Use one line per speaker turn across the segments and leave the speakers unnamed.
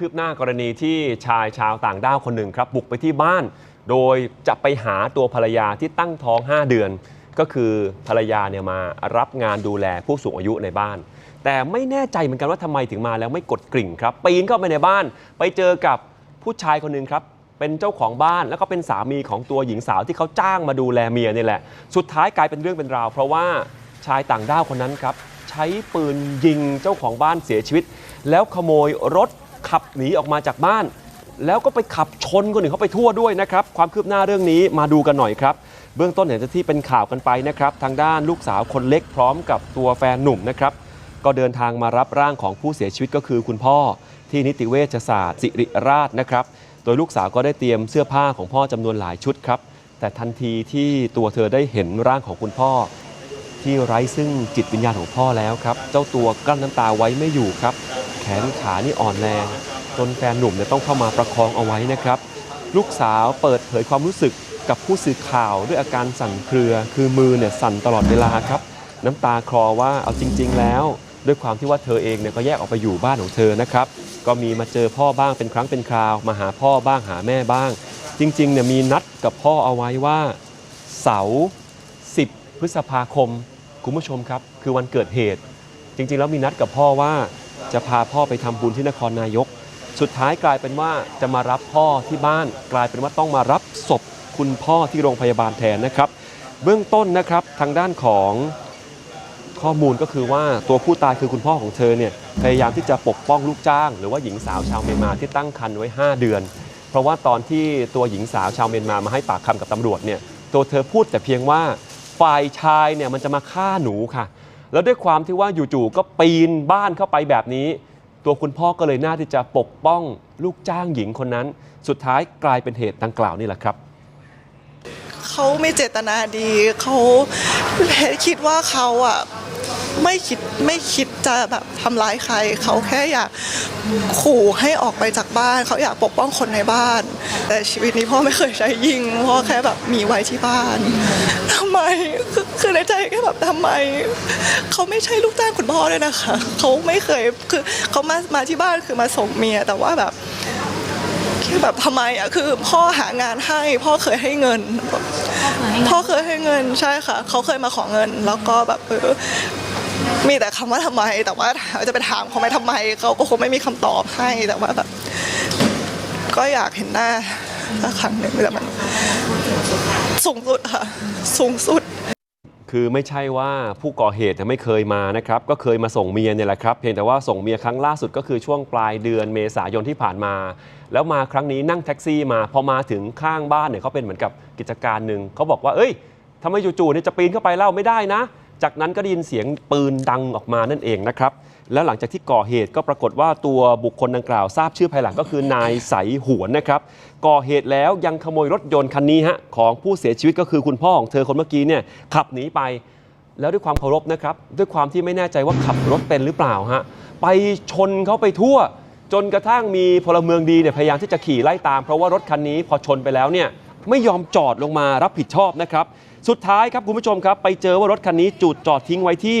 คืบหน้ากรณีที่ชายชาวต่างด้าวคนหนึ่งครับ บุกไปที่บ้าน โดยจะไปหาตัวภรรยาที่ตั้งท้อง 5 เดือน ก็คือภรรยาเนี่ยมารับงานดูแลผู้สูงอายุในบ้าน แต่ไม่แน่ใจเหมือนกันว่าทำไมถึงมาแล้วไม่กดกริ่งครับปีนเข้าไปในบ้าน ไปเจอกับผู้ชายคนหนึ่งครับ เป็นเจ้าของบ้านแล้วก็เป็นสามีของตัวหญิงสาวที่เขาจ้างมาดูแลเมียนี่แหละ สุดท้ายกลายเป็นเรื่องเป็นราว เพราะว่าชายต่างด้าวคนนั้นครับใช้ปืนยิงเจ้าของบ้านเสียชีวิต แล้วขโมยรถ ขับหนีออกมาจากบ้าน แล้วก็ไปขับชนคนอื่นเขาไปทั่วด้วยนะครับ ความคืบหน้าเรื่องนี้มาดูกันหน่อยครับ เบื้องต้นเห็นที่เป็นข่าวกันไปนะครับ ทางด้านลูกสาวคนเล็กพร้อมกับตัวแฟนหนุ่มนะครับก็เดินทางมารับร่างของผู้เสียชีวิตก็คือคุณพ่อที่นิติเวชศาสตร์สิริราชนะครับ โดยลูกสาวก็ได้เตรียมเสื้อผ้าของพ่อจำนวนหลายชุดครับ แต่ทันทีที่ตัวเธอได้เห็นร่างของคุณพ่อ ที่ไร้ซึ่งจิตวิญญาณของพ่อแล้วครับ เจ้าตัวกลั้นน้ำตาไว้ไม่อยู่ครับ แขนขานี่อ่อนแรง จนแฟนหนุ่มเนี่ยต้องเข้ามาประคองเอาไว้นะครับ ลูกสาวเปิดเผยความรู้สึกกับผู้สื่อข่าวด้วยอาการสั่นเครือ คือมือเนี่ยสั่นตลอดเวลาครับ น้ำตาคลอว่าเอาจริง ๆ แล้ว ด้วยความที่ว่าเธอเองเนี่ยก็แยกออกไปอยู่บ้านของเธอนะครับ ก็มีมาเจอพ่อบ้างเป็นครั้งเป็นคราว มาหาพ่อบ้างหาแม่บ้าง จริงๆเนี่ยมีนัดกับพ่อเอาไว้ว่าเสาร์10 พฤษภาคมคุณผู้ชมครับ คือวันเกิดเหตุ จริงๆ แล้วมีนัดกับพ่อว่า จะพาพ่อไปทำบุญที่นครนายก สุดท้ายกลายเป็นว่าจะมารับพ่อที่บ้าน กลายเป็นว่าต้องมารับศพคุณพ่อที่โรงพยาบาลแทนนะครับ เบื้องต้นนะครับทางด้านของข้อมูลก็คือว่าตัวผู้ตายคือคุณพ่อของเธอเนี่ยพยายามที่จะปกป้องลูกจ้าง หรือว่าหญิงสาวชาวเมียนมาที่ตั้งครรภ์ไว้ 5 เดือน เพราะว่าตอนที่ตัวหญิงสาวชาวเมียนมามาให้ปากคำกับตำรวจเนี่ยตัวเธอพูดแต่เพียงว่าฝ่ายชายเนี่ยมันจะมาฆ่าหนูค่ะ แล้วด้วยความที่ว่าอยู่ๆก็ปีนบ้านเข้าไปแบบนี้ ตัวคุณพ่อก็เลยน่าที่จะปกป้องลูกจ้างหญิงคนนั้น สุดท้ายกลายเป็นเหตุดังกล่าวนี่แหละครับ
เขาไม่เจตนาดีเขาแค่คิดว่าเขาอะไม่คิดไม่คิดจะแบบทำร้ายใคร เขาแค่อยากขู่ให้ออกไปจากบ้าน เขาอยากปกป้องคนในบ้าน แต่ชีวิตนี้พ่อไม่เคยใช้ยิงพ่อแค่แบบมีไว้ที่บ้านทำไมคือ คือในใจแค่แบบทำไมเขาไม่ใช่ลูกจ้างคุณพ่อเลยนะคะเขาไม่เคยคือเขามามาที่บ้านคือมาส่งเมียแต่ว่าแบบคือแบบทำไมอะคือพ่อหางานให้พ่อเคยให้เงิน พ่อเคยให้เงินใช่ค่ะเขาเคยมาขอเงิน แล้วก็แบบเออมีแต่คำว่าทำไม แต่ว่าถามจะไปถามเขาไหมทำไมเขาก็คงไม่มีคำตอบให้แต่ว่าแบบก็อยากเห็นหน้าสักครั้งหนึ่งแต่มันสูงสุดค่ะสูงสุด
คือไม่ใช่ว่าผู้ก่อเหตุไม่เคยมานะครับ ก็เคยมาส่งเมียเนี่ยแหละครับ เพียงแต่ว่าส่งเมียครั้งล่าสุดก็คือช่วงปลายเดือนเมษายนที่ผ่านมา แล้วมาครั้งนี้นั่งแท็กซี่มา พอมาถึงข้างบ้านเนี่ยเขาเป็นเหมือนกับกิจการหนึ่งเขาบอกว่า เอ้ยทำไมจู่ๆเนี่ยจะปีนเข้าไปเล่าไม่ได้นะ จากนั้นก็ได้ยินเสียงปืนดังออกมานั่นเองนะครับ แล้วหลังจากที่ก่อเหตุก็ปรากฏว่าตัวบุคคลดังกล่าวทราบชื่อภายหลังก็คือนายใสหวนนะครับก่อเหตุแล้วยังขโมยรถยนต์คันนี้ฮะของผู้เสียชีวิตก็คือคุณพ่อของเธอคนเมื่อกี้เนี่ยขับหนีไป แล้วด้วยความเคารพนะครับด้วยความที่ไม่แน่ใจว่าขับรถเป็นหรือเปล่าฮะไปชนเขาไปทั่ว จนกระทั่งมีพลเมืองดีเนี่ยพยายามที่จะขี่ไล่ตามเพราะว่ารถคันนี้พอชนไปแล้วเนี่ยไม่ยอมจอดลงมารับผิดชอบนะครับ สุดท้ายครับคุณผู้ชมครับ ไปเจอว่ารถคันนี้จุดจอดทิ้งไว้ที่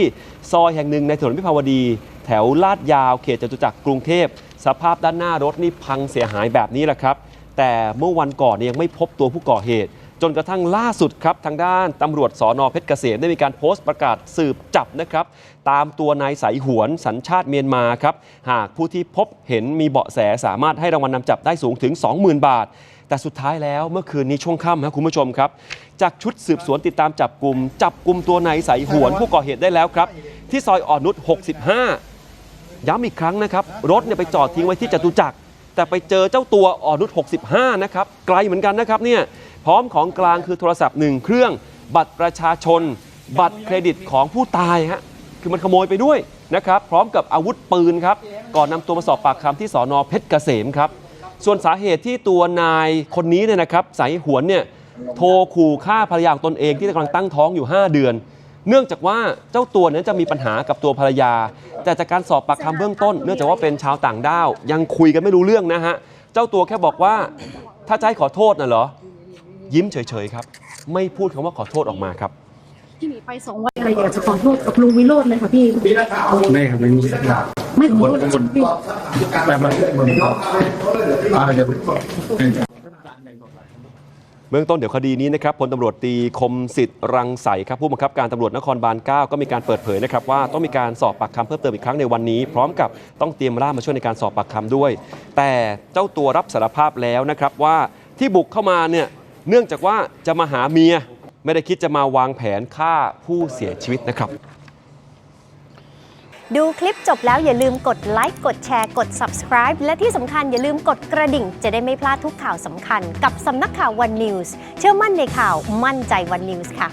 ซอยแห่งหนึ่งในถนนพิภาวดี แถวลาดยาวเขตจตุจักรกรุงเทพ สภาพด้านหน้ารถนี่พังเสียหายแบบนี้แหละครับ แต่เมื่อวันก่อนเนี่ยยังไม่พบตัวผู้ก่อเหตุ จนกระทั่งล่าสุดครับ ทางด้านตำรวจสอนอเพชรเกษมได้มีการโพสต์ประกาศสืบจับนะครับ ตามตัวนายสายหวนสัญชาติเมียนมาครับ หากผู้ที่พบเห็นมีเบาะแสสามารถให้รางวัลนำจับได้สูงถึง 20,000 บาท แต่สุดท้ายแล้วเมื่อคืนนี้ช่วงค่ำนะคุณผู้ชมครับ จากชุดสืบสวนติดตามจับกลุ่มจับกลุ่มตัวนายสายหวนผู้ก่อเหตุได้แล้วครับ ที่ซอยอ่อนนุช65 ย้ำอีกครั้งนะครับรถเนี่ยไปจอดทิ้งไว้ที่จตุจักรแต่ไปเจอเจ้าตัวอ่อนนุช65นะครับไกลเหมือนกันนะครับเนี่ย พร้อมของกลางคือโทรศัพท์หนึ่งเครื่อง บัตรประชาชน บัตรเครดิตของผู้ตายฮะคือมันขโมยไปด้วยนะครับพร้อมกับอาวุธปืนครับก่อนนำตัวมาสอบปากคำที่สอนอเพชรเกษมครับส่วนสาเหตุที่ตัวนายคนนี้เนี่ยนะครับสายหวนเนี่ยโทรขู่ฆ่าภรรยาของตนเองที่กำลังตั้งท้องอยู่ 5 เดือน เนื่องจากว่าเจ้าตัวนั้นจะมีปัญหากับตัวภรรยา แต่จากการสอบปากคำเบื้องต้น เนื่องจากว่าเป็นชาวต่างด้าว ยังคุยกันไม่รู้เรื่องนะฮะ เจ้าตัวแค่บอกว่า ถ้าจะให้ขอโทษน่ะเหรอ ยิ้มเฉยๆครับ ไม่พูดคำว่าขอโทษออกมาครับ
ที่หนีไปสองวันอะไรอยากจะขอโทษกับลุงวิโรจน์เลยค่ะพี่
ไม่ครับไม่มี
ไม่หมดหมดแต่มันหมดอ่าเดี๋ยว
เบื้องต้นเดี๋ยวคดีนี้นะครับพลตำรวจตรีคมสิทธิ์รังใสครับผู้บังคับการตำรวจนครบาล 9 ก็มีการเปิดเผยนะครับว่าต้องมีการสอบปากคำเพิ่มเติมอีกครั้งในวันนี้ พร้อมกับต้องเตรียมล่ามมาช่วยในการสอบปากคำด้วย แต่เจ้าตัวรับสารภาพแล้วนะครับว่าที่บุกเข้ามาเนี่ย เนื่องจากว่าจะมาหาเมียไม่ได้คิดจะมาวางแผนฆ่าผู้เสียชีวิตนะครับ
ดูคลิปจบแล้วอย่าลืมกดไลค์กดแชร์กด subscribe และที่สำคัญอย่าลืมกดกระดิ่ง จะได้ไม่พลาดทุกข่าวสำคัญ กับสำนักข่าว One News เชื่อมั่นในข่าวมั่นใจ One News ค่ะ